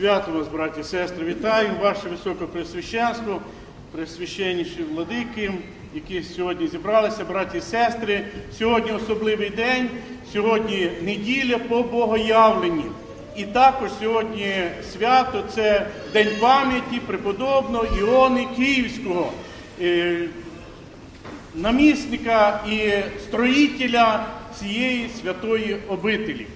Свято вас, браті і сестри, вітаю, ваше високопресвященство, пресвященніші владики, які сьогодні зібралися, браті і сестри. Сьогодні особливий день, сьогодні неділя по богоявленні. І також сьогодні свято це День пам'яті преподобного Іони Київського, е, намісника і строїтеля цієї святої обителі.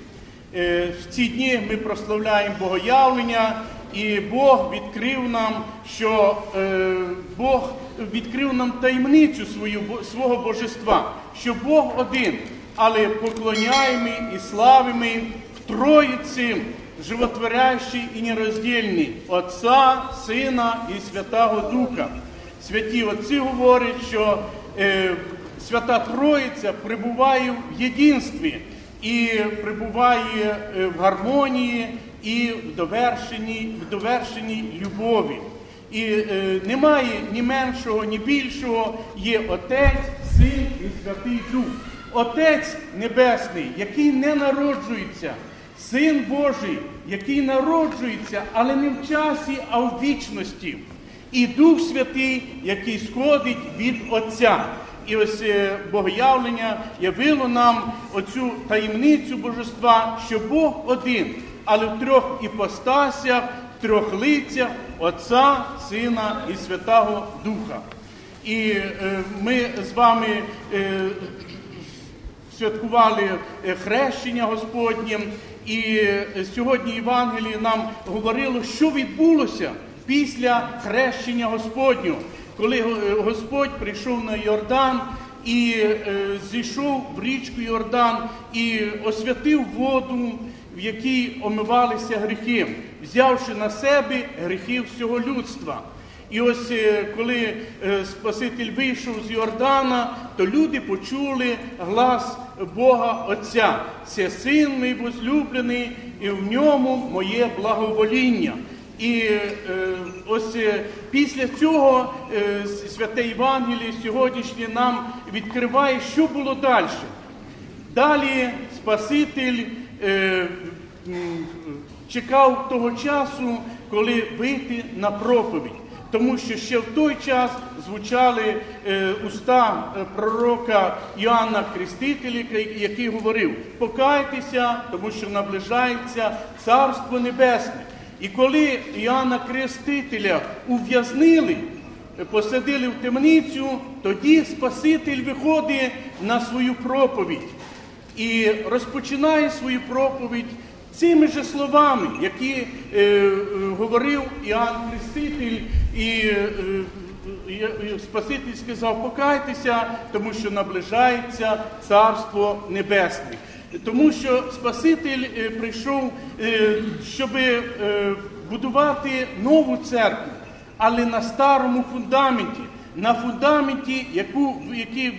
Е, В ці дні ми прославляємо Богоявлення, і Бог відкрив нам, що е, Бог відкрив нам таємницю свою, свого божества, що Бог один, але поклоняємо і славимо в Троїці, животворящий і нероздільний Отця, Сина і Святого Духа. Святі Отці говорять, що е, Свята Троїця прибуває в єдинстві і прибуває е, в гармонії і в довершеній, в довершеній любові. І е, немає ні меншого, ні більшого, є Отець, Син і Святий Дух. Отець Небесний, який не народжується, Син Божий, який народжується, але не в часі, а в вічності. І Дух Святий, який сходить від Отця. І ось е, Богоявлення явило нам оцю таємницю божества, що Бог один, але в трьох іпостасях, в трьох лицях Отця, Сина і Святого Духа. І е, ми з вами е, святкували хрещення Господнє, і сьогодні Євангеліє нам говорило, що відбулося після хрещення Господнього, коли е, Господь прийшов на Йордан і е, зійшов в річку Йордан і освятив воду, в якій омивалися гріхи, взявши на себе гріхи всього людства. І ось е, коли Спаситель вийшов з Йордана, то люди почули глас Бога Отця. Це син мій возлюблений, і в ньому моє благовоління. І е, ось е, після цього е, святе Євангеліє сьогоднішнє нам відкриває, що було далі. Далі Спаситель чекав того часу, коли вийти на проповідь. Тому що ще в той час звучали е, уста пророка Іоанна Хрестителя, який говорив: покайтеся, тому що наближається Царство Небесне. І коли Іоанна Хрестителя ув'язнили, посадили в темницю, тоді Спаситель виходить на свою проповідь і розпочинає свою проповідь цими же словами, які е, е, говорив Іоанн Хреститель, і е, е, Спаситель сказав, покайтеся, тому що наближається Царство Небесне. Тому що Спаситель е, прийшов, е, щоб будувати нову церкву, але на старому фундаменті, на фундаменті, яку, який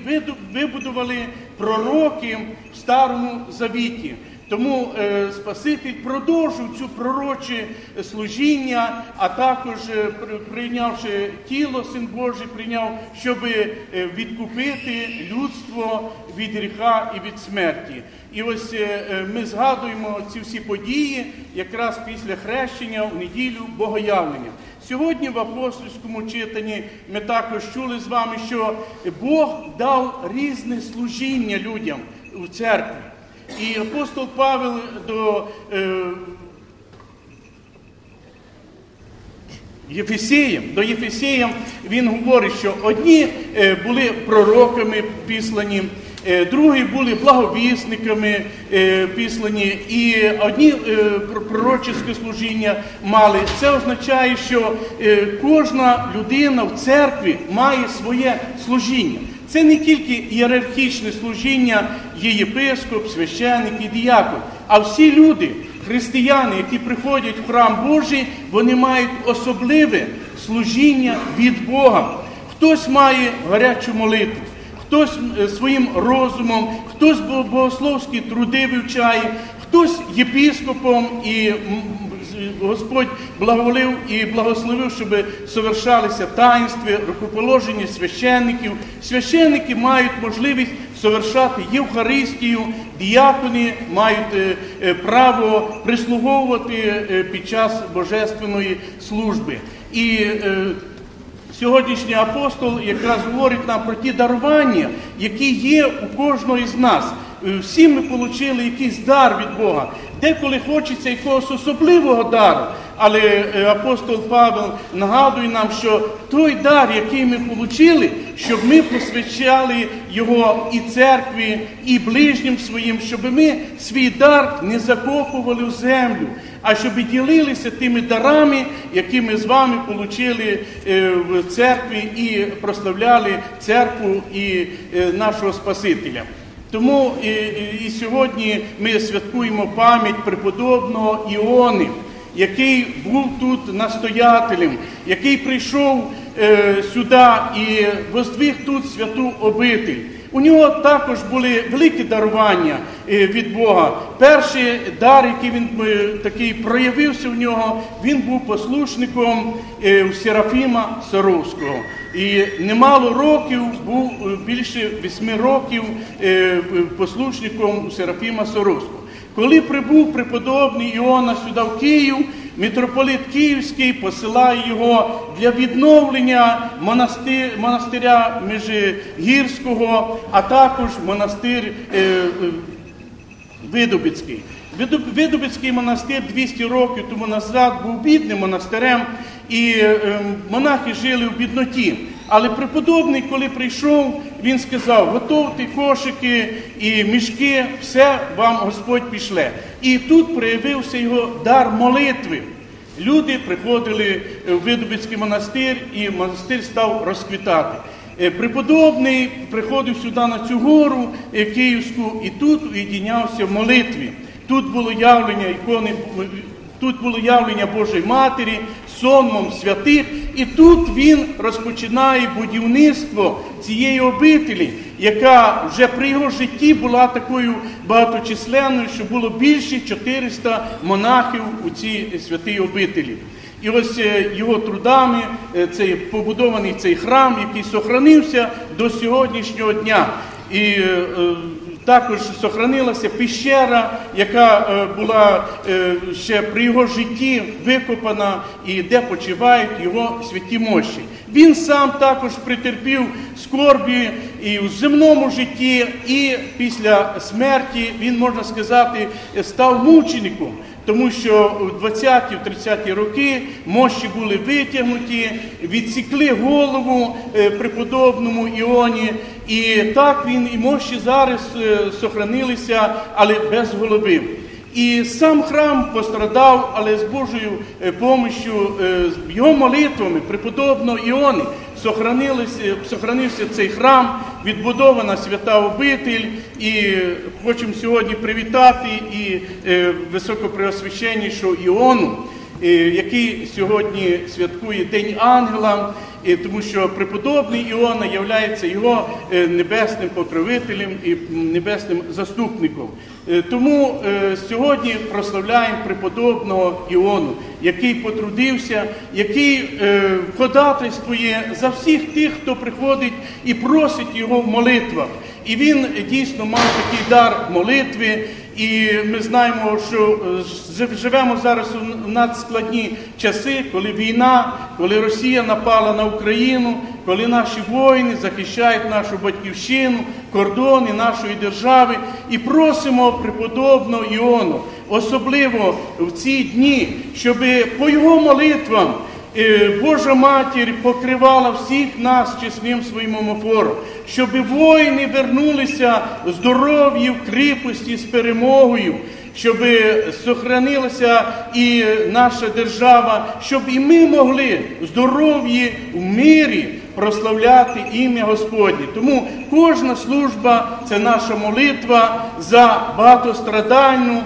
вибудували пророки в Старому Завіті. Тому е, Спаситель продовжив цю пророче служіння, а також е, прийнявши тіло, Син Божий прийняв, щоб е, відкупити людство від гріха і від смерті. І ось е, е, ми згадуємо ці всі події якраз після хрещення в неділю Богоявлення. Сьогодні в апостольському читанні ми також чули з вами, що Бог дав різне служіння людям в церкві. І апостол Павел до е, Єфесіям, до Єфесіям він говорить, що одні е, були пророками післані, е, другі були благовісниками е, післані, і одні е, пророчеське служіння мали. Це означає, що кожна людина в церкві має своє служіння. Це не тільки ієрархічне служіння, є єпископ, священник і діякон, а всі люди, християни, які приходять в храм Божий, вони мають особливе служіння від Бога. Хтось має гарячу молитву, хтось е, своїм розумом, хтось бо- богословські труди вивчає, хтось єпископом і Господь благоволив і благословив, щоб совершалися таїнства, рукоположення священників. Священники мають можливість совершати Євхаристію, діякони мають е, е, право прислуговувати е, під час божественної служби. І Сьогоднішній апостол якраз говорить нам про ті дарування, які є у кожного із нас. Всі ми отримали якийсь дар від Бога. Деколи хочеться якогось особливого дару. Але е, апостол Павел нагадує нам, що той дар, який ми отримали, щоб ми посвящали його і церкві, і ближнім своїм, щоб ми свій дар не закопували в землю, а щоб ділилися тими дарами, які ми з вами отримали в церкві і прославляли церкву і е, нашого Спасителя. Тому і, і, і сьогодні ми святкуємо пам'ять преподобного Іони, який був тут настоятелем, який прийшов е, сюди і воздвиг тут святу обитель. У нього також були великі дарування е, від Бога. Перший дар, який він е, такий проявився в нього, він був послушником е, Серафіма Саровського. І немало років був більше восьми років е, послушником Серафіма Саровського. Коли прибув преподобний Іона сюди в Київ, митрополит Київський посилає його для відновлення монастир, монастиря Межигірського, а також монастир е, е, Видобицький. Видобицький монастир 200 років тому назад був бідним монастирем, і е, монахи жили в бідноті. Але преподобний, коли прийшов, він сказав: готовте кошики і мішки, все вам Господь пішле. І тут проявився його дар молитви. Люди приходили в Видобицький монастир, і монастир став розквітати. Е, Преподобний приходив сюди на цю гору е, Київську, і тут уєдинявся в молитві. Тут було явлення ікони, тут було явлення Божої Матері, сонмом святих, і тут він розпочинає будівництво цієї обителі, яка вже при його житті була такою багаточисленною, що було більше 400 монахів у цій святій обителі. І ось е, його трудами е, цей побудований цей храм, який сохранився до сьогоднішнього дня. І е, також сохранилася піщера, яка е, була е, ще при його житті викопана і де почивають його святі мощі. Він сам також притерпів скорбі і в земному житті, і після смерті він, можна сказати, став мучеником. Тому що в 20-ті, 30-ті роки мощі були витягнуті, відсікли голову е, преподобному Іоні, і так він і мощі зараз е, сохранилися, але без голови. І сам храм пострадав, але з Божою е, помощю, е, з його молитвами преподобного Іони сохранився цей храм, відбудована свята обитель. І хочемо сьогодні привітати і високопреосвященнішого Іону, який сьогодні святкує День Ангела, е, тому що преподобний Іона є його е, небесним покровителем і небесним заступником. Е, Тому е, сьогодні прославляємо преподобного Іону, який потрудився, який ходатайствує за всіх тих, хто приходить і просить його в молитвах. І він дійсно мав такий дар молитви. І ми знаємо, що е, жив- живемо зараз у надскладні часи, коли війна, коли Росія напала на Україну, коли наші воїни захищають нашу батьківщину, кордони нашої держави, і просимо преподобного Іону, особливо в ці дні, щоб по його молитвам. Е, Божа матір покривала всіх нас чесним своїм омофором, щоб воїни вернулися здорові в кріпості з перемогою, щоб сохранилася і наша держава, щоб і ми могли здоров'ї в мирі прославляти ім'я Господнє. Тому кожна служба це наша молитва за багатострадальну,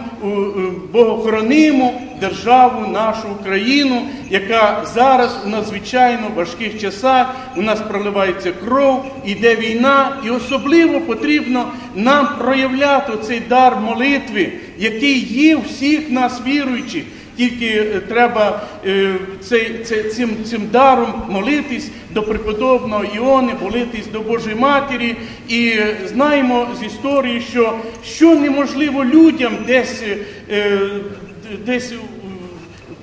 богохорониму державу, нашу Україну, яка зараз у надзвичайно важких часах у нас проливається кров, іде війна, і особливо потрібно нам проявляти цей дар молитви, який є всіх нас віруючих. тільки е, треба е, цей, цей, цим, цим даром молитись до преподобного Іони, молитись до Божої Матері. І е, знаємо з історії, що що неможливо людям десь, десь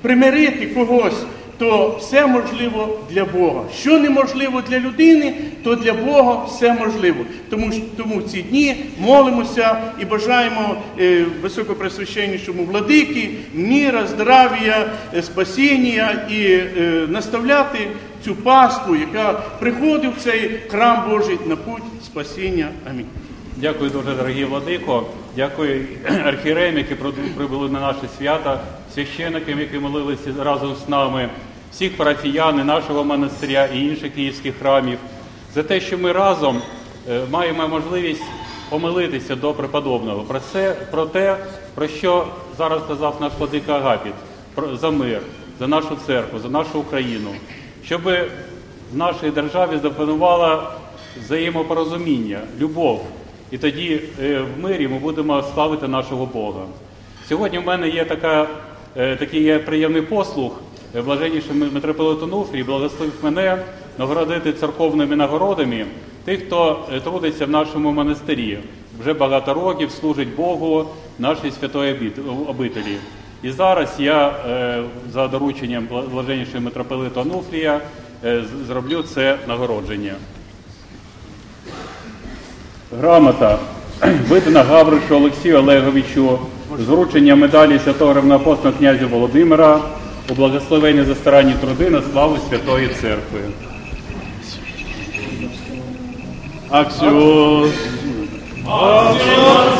примирити когось, то все можливо для Бога. Що неможливо для людини, то для Бога все можливо. Тому, тому в ці дні молимося і бажаємо е, високопресвященнішому владики міра, здрав'я, е, спасіння і е, наставляти цю пасту, яка приходить в цей храм Божий на путь спасіння. Амінь. Дякую дуже, дорогі владико. Дякую архієреям, які прибу- прибули на наше свято, священикам, які молилися разом з нами, всіх парафіян нашого монастиря і інших київських храмів, за те, що ми разом е, маємо можливість помилитися до преподобного. Про це про те, про що зараз сказав наш владика Агапіт, про за мир, за нашу церкву, за нашу Україну, щоб в нашій державі запанувала взаємопорозуміння, любов. І тоді е, в мирі ми будемо славити нашого Бога. Сьогодні в мене є така, е, такий є приємний послуг. Е, Блаженніший митрополит Онуфрій благословив мене нагородити церковними нагородами тих, хто трудиться в нашому монастирі. Вже багато років служить Богу нашій святої обителі. І зараз я за дорученням бла- блаженнішого митрополита Онуфрія е, зроблю це нагородження. Грамота видана Гавришу Олексію Олеговичу з вручення медалі святого равноапостольного князя Володимира у благословенні за старанні труди на славу Святої Церкви. Аксіос. Аксіос,